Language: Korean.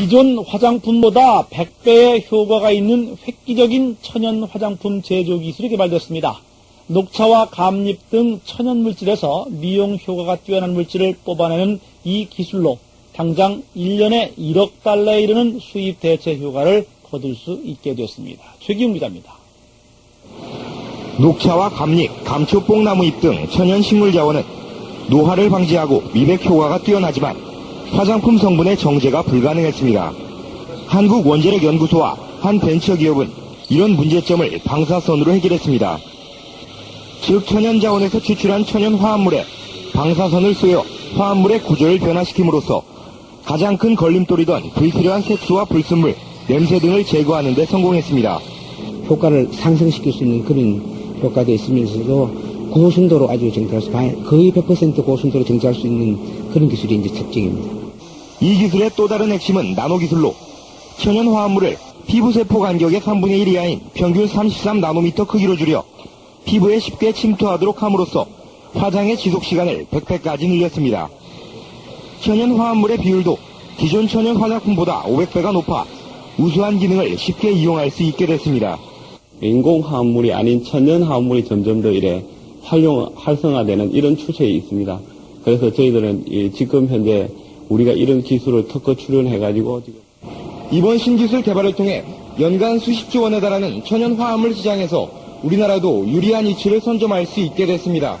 기존 화장품보다 100배의 효과가 있는 획기적인 천연 화장품 제조 기술이 개발됐습니다. 녹차와 감잎 등 천연 물질에서 미용 효과가 뛰어난 물질을 뽑아내는 이 기술로 당장 1년에 1억 달러에 이르는 수입 대체 효과를 거둘 수 있게 됐습니다. 최기웅 기자입니다. 녹차와 감잎, 감초, 뽕나무 잎 등 천연 식물 자원은 노화를 방지하고 미백 효과가 뛰어나지만 화장품 성분의 정제가 불가능했습니다. 한국원자력연구소와 한 벤처기업은 이런 문제점을 방사선으로 해결했습니다. 즉 천연 자원에서 추출한 천연 화합물에 방사선을 쏘여 화합물의 구조를 변화시킴으로써 가장 큰 걸림돌이던 불필요한 색소와 불순물, 냄새 등을 제거하는 데 성공했습니다. 효과를 상승시킬 수 있는 그런 효과도 있으면서도 고순도로 아주 정제할 수, 거의 100% 고순도로 정제할 수 있는 그런 기술이 이제 특징입니다. 이 기술의 또 다른 핵심은 나노 기술로 천연 화합물을 피부세포 간격의 3분의 1 이하인 평균 33나노미터 크기로 줄여 피부에 쉽게 침투하도록 함으로써 화장의 지속 시간을 100배까지 늘렸습니다. 천연 화합물의 비율도 기존 천연 화장품보다 500배가 높아 우수한 기능을 쉽게 이용할 수 있게 됐습니다. 인공 화합물이 아닌 천연 화합물이 점점 더 이래 활용, 활성화되는 이런 추세에 있습니다. 그래서 저희들은 이 지금 현재 우리가 이런 기술을 특허 출연해가지고 지금 이번 신기술 개발을 통해 연간 수십조 원에 달하는 천연 화합물 시장에서 우리나라도 유리한 이치를 선점할 수 있게 됐습니다.